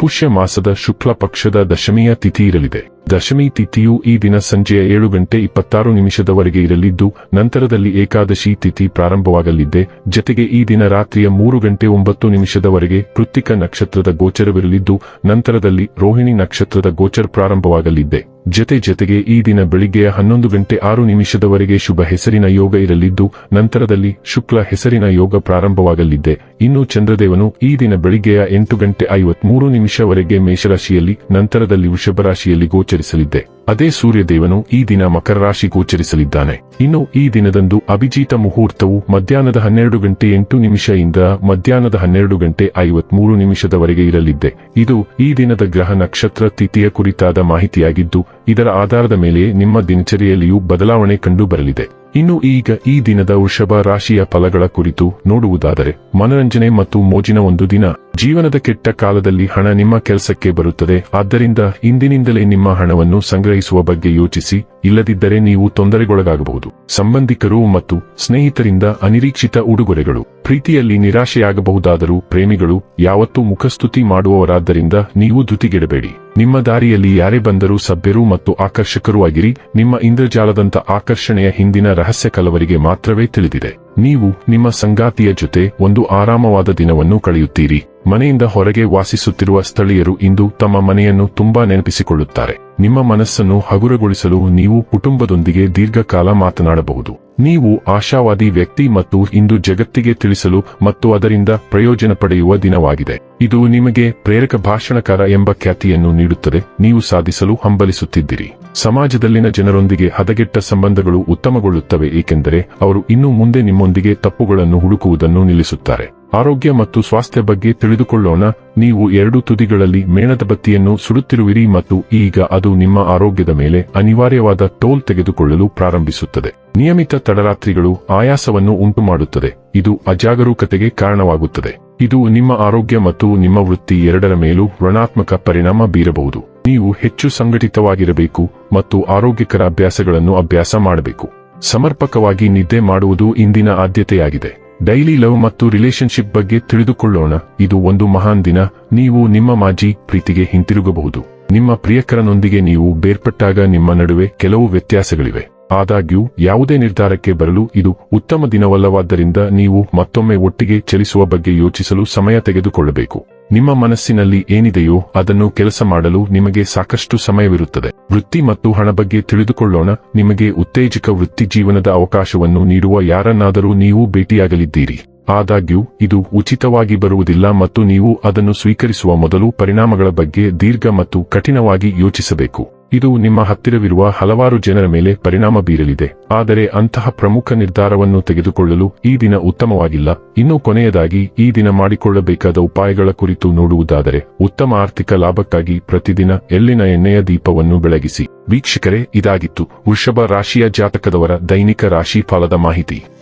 ಪುಷ್ಯ ಮಾಸದ ಶುಕ್ಲ ಪಕ್ಷದ ದಶಮಿಯ ತಿಥಿ ಇರಲಿದೆ. ದಶಮಿ ತಿಥಿಯು ಈ ದಿನ ಸಂಜೆಯ ಏಳು ಗಂಟೆ ಇಪ್ಪತ್ತಾರು ನಿಮಿಷದವರೆಗೆ ಇರಲಿದ್ದು, ನಂತರದಲ್ಲಿ ಏಕಾದಶಿ ತಿಥಿ ಪ್ರಾರಂಭವಾಗಲಿದ್ದೆ ಜತೆಗೆ ಈ ದಿನ ರಾತ್ರಿಯ ಮೂರು ಗಂಟೆ ಒಂಬತ್ತು ನಿಮಿಷದವರೆಗೆ ಕೃತ್ತಿಕ ನಕ್ಷತ್ರದ ಗೋಚರವಿರಲಿದ್ದು, ನಂತರದಲ್ಲಿ ರೋಹಿಣಿ ನಕ್ಷತ್ರದ ಗೋಚರ ಪ್ರಾರಂಭವಾಗಲಿದ್ದೆ ಜತೆ ಜತೆಗೆ ಈ ದಿನ ಬೆಳಿಗ್ಗೆಯ ಹನ್ನೊಂದು ಗಂಟೆ ಆರು ನಿಮಿಷದವರೆಗೆ ಶುಭ ಹೆಸರಿನ ಯೋಗ ಇರಲಿದ್ದು, ನಂತರದಲ್ಲಿ ಶುಕ್ಲ ಹೆಸರಿನ ಯೋಗ ಪ್ರಾರಂಭವಾಗಲಿದ್ದೆ ಇನ್ನು ಚಂದ್ರದೇವನು ಈ ದಿನ ಬೆಳಿಗ್ಗೆಯ ಎಂಟು ಗಂಟೆ ಐವತ್ಮೂರು ನಿಮಿಷವರೆಗೆ ಮೇಷರಾಶಿಯಲ್ಲಿ, ನಂತರದಲ್ಲಿ ವೃಷಭ ರಾಶಿಯಲ್ಲಿ ಗೋಚರಿಸಲಿದ್ದೆ. ಅದೇ ಸೂರ್ಯದೇವನು ಈ ದಿನ ಮಕರ ರಾಶಿ ಗೋಚರಿಸಲಿದ್ದಾನೆ. ಇನ್ನು ಈ ದಿನದಂದು ಅಭಿಜಿತ ಮುಹೂರ್ತವು ಮಧ್ಯಾಹ್ನದ ಹನ್ನೆರಡು ಗಂಟೆ ಎಂಟು ನಿಮಿಷದಿಂದ ಮಧ್ಯಾಹ್ನದ ಹನ್ನೆರಡು ಗಂಟೆ ಐವತ್ಮೂರು ನಿಮಿಷದವರೆಗೆ ಇರಲಿದ್ದೆ. ಇದು ಈ ದಿನದ ಗ್ರಹ ನಕ್ಷತ್ರ ತಿಥಿಯ ಕುರಿತಾದ ಮಾಹಿತಿಯಾಗಿದ್ದು, ಇದರ ಆಧಾರದ ಮೇಲೆ ನಿಮ್ಮ ದಿನಚರಿಯಲ್ಲಿಯೂ ಬದಲಾವಣೆ ಕಂಡು ಬರಲಿದೆ ಇನ್ನು ಈಗ ಈ ದಿನದ ವೃಷಭ ರಾಶಿಯ ಫಲಗಳ ಕುರಿತು ನೋಡುವುದಾದರೆ, ಮನರಂಜನೆ ಮತ್ತು ಮೋಜಿನ ಒಂದು ದಿನ, ಜೀವನದ ಕೆಟ್ಟ ಕಾಲದಲ್ಲಿ ಹಣ ನಿಮ್ಮ ಕೆಲಸಕ್ಕೆ ಬರುತ್ತದೆ. ಆದ್ದರಿಂದ ಇಂದಿನಿಂದಲೇ ನಿಮ್ಮ ಹಣವನ್ನು ಸಂಗ್ರಹಿಸುವ ಬಗ್ಗೆ ಯೋಚಿಸಿ, ಇಲ್ಲದಿದ್ದರೆ ನೀವು ತೊಂದರೆಗೊಳಗಾಗಬಹುದು. ಸಂಬಂಧಿಕರು ಮತ್ತು ಸ್ನೇಹಿತರಿಂದ ಅನಿರೀಕ್ಷಿತ ಉಡುಗೊರೆಗಳು. ಪ್ರೀತಿಯಲ್ಲಿ ನಿರಾಶೆಯಾಗಬಹುದಾದರೂ ಪ್ರೇಮಿಗಳು, ಯಾವತ್ತೂ ಮುಖಸ್ತುತಿ ಮಾಡುವವರಾದ್ದರಿಂದ ನೀವು ಧೃತಿಗೆಡಬೇಡಿ. ನಿಮ್ಮ ದಾರಿಯಲ್ಲಿ ಯಾರೇ ಬಂದರೂ ಸಭ್ಯರು ಮತ್ತು ಆಕರ್ಷಕರೂ ಆಗಿರಿ. ನಿಮ್ಮ ಇಂದ್ರಜಾಲದಂತ ಆಕರ್ಷಣೆಯ ಹಿಂದಿನ ರಹಸ್ಯ ಕಲವರಿಗೆ ಮಾತ್ರವೇ ತಿಳಿದಿದೆ. ನೀವು ನಿಮ್ಮ ಸಂಗಾತಿಯ ಜೊತೆ ಒಂದು ಆರಾಮವಾದ ದಿನವನ್ನು ಕಳೆಯುತ್ತೀರಿ. ಮನೆಯಿಂದ ಹೊರಗೆ ವಾಸಿಸುತ್ತಿರುವ ಸ್ಥಳೀಯರು ಇಂದು ತಮ್ಮ ಮನೆಯನ್ನು ತುಂಬಾ ನೆನಪಿಸಿಕೊಳ್ಳುತ್ತಾರೆ. ನಿಮ್ಮ ಮನಸ್ಸನ್ನು ಹಗುರಗೊಳಿಸಲು ನೀವು ಕುಟುಂಬದೊಂದಿಗೆ ದೀರ್ಘಕಾಲ ಮಾತನಾಡಬಹುದು. ನೀವು ಆಶಾವಾದಿ ವ್ಯಕ್ತಿ ಮತ್ತು ಇಂದು ಜಗತ್ತಿಗೆ ತಿಳಿಸಲು ಮತ್ತು ಅದರಿಂದ ಪ್ರಯೋಜನ ಪಡೆಯುವ ದಿನವಾಗಿದೆ. ಇದು ನಿಮಗೆ ಪ್ರೇರಕ ಭಾಷಣಕಾರ ಎಂಬ ಖ್ಯಾತಿಯನ್ನು ನೀಡುತ್ತದೆ. ನೀವು ಸಾಧಿಸಲು ಹಂಬಲಿಸುತ್ತಿದ್ದೀರಿ. ಸಮಾಜದಲ್ಲಿನ ಜನರೊಂದಿಗೆ ಹದಗೆಟ್ಟ ಸಂಬಂಧಗಳು ಉತ್ತಮಗೊಳ್ಳುತ್ತವೆ, ಏಕೆಂದರೆ ಅವರು ಇನ್ನು ಮುಂದೆ ನಿಮ್ಮೊಂದಿಗೆ ತಪ್ಪುಗಳನ್ನು ಹುಡುಕುವುದನ್ನು ನಿಲ್ಲಿಸುತ್ತಾರೆ. ಆರೋಗ್ಯ ಮತ್ತು ಸ್ವಾಸ್ಥ್ಯ ಬಗ್ಗೆ ತಿಳಿದುಕೊಳ್ಳೋಣ. ನೀವು ಎರಡು ತುದಿಗಳಲ್ಲಿ ಮೇಣದ ಬತ್ತಿಯನ್ನು ಸುಡುತ್ತಿರುವಿರಿ ಮತ್ತು ಈಗ ಅದು ನಿಮ್ಮ ಆರೋಗ್ಯದ ಮೇಲೆ ಅನಿವಾರ್ಯವಾದ ಟೋಲ್ ತೆಗೆದುಕೊಳ್ಳಲು ಪ್ರಾರಂಭಿಸುತ್ತದೆ. ನಿಯಮಿತ ತಡರಾತ್ರಿಗಳು ಆಯಾಸವನ್ನು ಉಂಟುಮಾಡುತ್ತದೆ. ಇದು ಅಜಾಗರೂಕತೆಗೆ ಕಾರಣವಾಗುತ್ತದೆ. ಇದು ನಿಮ್ಮ ಆರೋಗ್ಯ ಮತ್ತು ನಿಮ್ಮ ವೃತ್ತಿ ಎರಡರ ಮೇಲೂ ಋಣಾತ್ಮಕ ಪರಿಣಾಮ ಬೀರಬಹುದು. ನೀವು ಹೆಚ್ಚು ಸಂಘಟಿತವಾಗಿರಬೇಕು ಮತ್ತು ಆರೋಗ್ಯಕರ ಅಭ್ಯಾಸಗಳನ್ನು ಅಭ್ಯಾಸ ಮಾಡಬೇಕು. ಸಮರ್ಪಕವಾಗಿ ನಿದ್ದೆ ಮಾಡುವುದು ಇಂದಿನ ಆದ್ಯತೆಯಾಗಿದೆ. ಡೈಲಿ ಲವ್ ಮತ್ತು ರಿಲೇಶನ್ಶಿಪ್ ಬಗ್ಗೆ ತಿಳಿದುಕೊಳ್ಳೋಣ. ಇದು ಒಂದು ಮಹಾನ್ ದಿನ. ನೀವು ನಿಮ್ಮ ಮಾಜಿ ಪ್ರೀತಿಗೆ ಹಿಂತಿರುಗಬಹುದು. ನಿಮ್ಮ ಪ್ರಿಯಕರನೊಂದಿಗೆ ನೀವು ಬೇರ್ಪಟ್ಟಾಗ ನಿಮ್ಮ ನಡುವೆ ಕೆಲವು ವ್ಯತ್ಯಾಸಗಳಿವೆ. ಆದಾಗ್ಯೂ, ಯಾವುದೇ ನಿರ್ಧಾರಕ್ಕೆ ಬರಲು ಇದು ಉತ್ತಮ ದಿನವಲ್ಲವಾದ್ದರಿಂದ ನೀವು ಮತ್ತೊಮ್ಮೆ ಒಟ್ಟಿಗೆ ಚಲಿಸುವ ಬಗ್ಗೆ ಯೋಚಿಸಲು ಸಮಯ ತೆಗೆದುಕೊಳ್ಳಬೇಕು. ನಿಮ್ಮ ಮನಸ್ಸಿನಲ್ಲಿ ಏನಿದೆಯೋ ಅದನ್ನು ಕೆಲಸ ಮಾಡಲು ನಿಮಗೆ ಸಾಕಷ್ಟು ಸಮಯವಿರುತ್ತದೆ. ವೃತ್ತಿ ಮತ್ತು ಹಣ ಬಗ್ಗೆ ತಿಳಿದುಕೊಳ್ಳೋಣ. ನಿಮಗೆ ಉತ್ತೇಜಕ ವೃತ್ತಿ ಜೀವನದ ಅವಕಾಶವನ್ನು ನೀಡುವ ಯಾರನ್ನಾದರೂ ನೀವು ಭೇಟಿಯಾಗಲಿದ್ದೀರಿ. ಆದಾಗ್ಯೂ, ಇದು ಉಚಿತವಾಗಿ ಬರುವುದಿಲ್ಲ ಮತ್ತು ನೀವು ಅದನ್ನು ಸ್ವೀಕರಿಸುವ ಮೊದಲು ಪರಿಣಾಮಗಳ ಬಗ್ಗೆ ದೀರ್ಘ ಮತ್ತು ಕಠಿಣವಾಗಿ ಯೋಚಿಸಬೇಕು. ಇದು ನಿಮ್ಮ ಹತ್ತಿರವಿರುವ ಹಲವಾರು ಜನರ ಮೇಲೆ ಪರಿಣಾಮ ಬೀರಲಿದೆ. ಆದರೆ ಅಂತಹ ಪ್ರಮುಖ ನಿರ್ಧಾರವನ್ನು ತೆಗೆದುಕೊಳ್ಳಲು ಈ ದಿನ ಉತ್ತಮವಾಗಿಲ್ಲ. ಇನ್ನು ಕೊನೆಯದಾಗಿ, ಈ ದಿನ ಮಾಡಿಕೊಳ್ಳಬೇಕಾದ ಉಪಾಯಗಳ ಕುರಿತು ನೋಡುವುದಾದರೆ, ಉತ್ತಮ ಆರ್ಥಿಕ ಲಾಭಕ್ಕಾಗಿ ಪ್ರತಿದಿನ ಎಲ್ಲಿನ ಎಣ್ಣೆಯ ದೀಪವನ್ನು ಬೆಳಗಿಸಿ. ವೀಕ್ಷಕರೇ, ಇದಾಗಿತ್ತು. ವೃಷಭ ರಾಶಿಯ ಜಾತಕದವರ ದೈನಿಕ ರಾಶಿ ಫಲದ ಮಾಹಿತಿ.